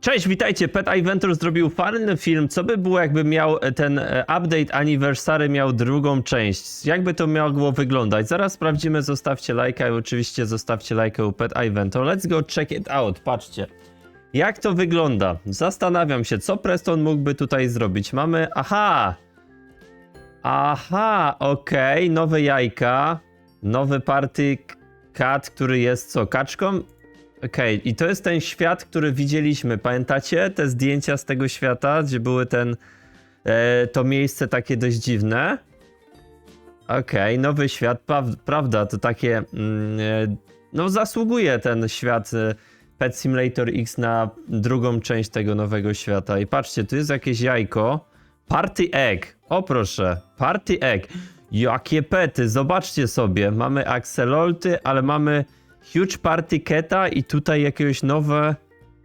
Cześć, witajcie. Pet Adventure zrobił fajny film. Co by było, jakby miał e, ten e, update Anniversary miał drugą część? Jakby to mogło wyglądać? Zaraz sprawdzimy. Zostawcie lajka i oczywiście zostawcie lajka u Pet Adventure. Let's go check it out. Patrzcie. Jak to wygląda? Zastanawiam się, co Preston mógłby tutaj zrobić. Mamy. Aha! Aha, okej, nowe jajka. Nowy party kat, który jest co? Kaczką? Okej, i to jest ten świat, który widzieliśmy. Pamiętacie te zdjęcia z tego świata, gdzie były ten. E, to miejsce takie dość dziwne? Okej, nowy świat, pra- prawda, to takie. Mm, e, no, zasługuje ten świat e, Pet Simulator X na drugą część tego nowego świata. I patrzcie, tu jest jakieś jajko. Party Egg. O proszę, Party Egg. Jakie pety, zobaczcie sobie. Mamy Axelolty, ale mamy Huge Party Keta i tutaj jakiegoś nowe...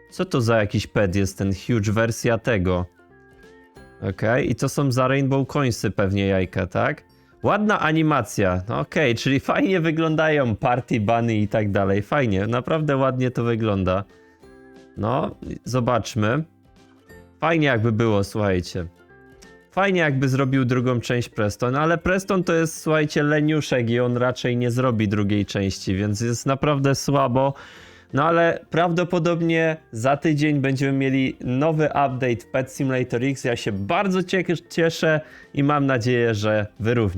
Co to za jakiś pet jest ten Huge wersja tego? Okej, i to są za Rainbow Coinsy pewnie jajka, tak? Ładna animacja, no okej, czyli fajnie wyglądają Party Bunny i tak dalej, fajnie, naprawdę ładnie to wygląda. No, zobaczmy. Fajnie jakby było, słuchajcie. Fajnie jakby zrobił drugą część Preston, ale Preston to jest, słuchajcie, leniuszek i on raczej nie zrobi drugiej części, więc jest naprawdę słabo. No ale prawdopodobnie za tydzień będziemy mieli nowy update Pet Simulator X. Ja się bardzo cie- cieszę i mam nadzieję, że wy również.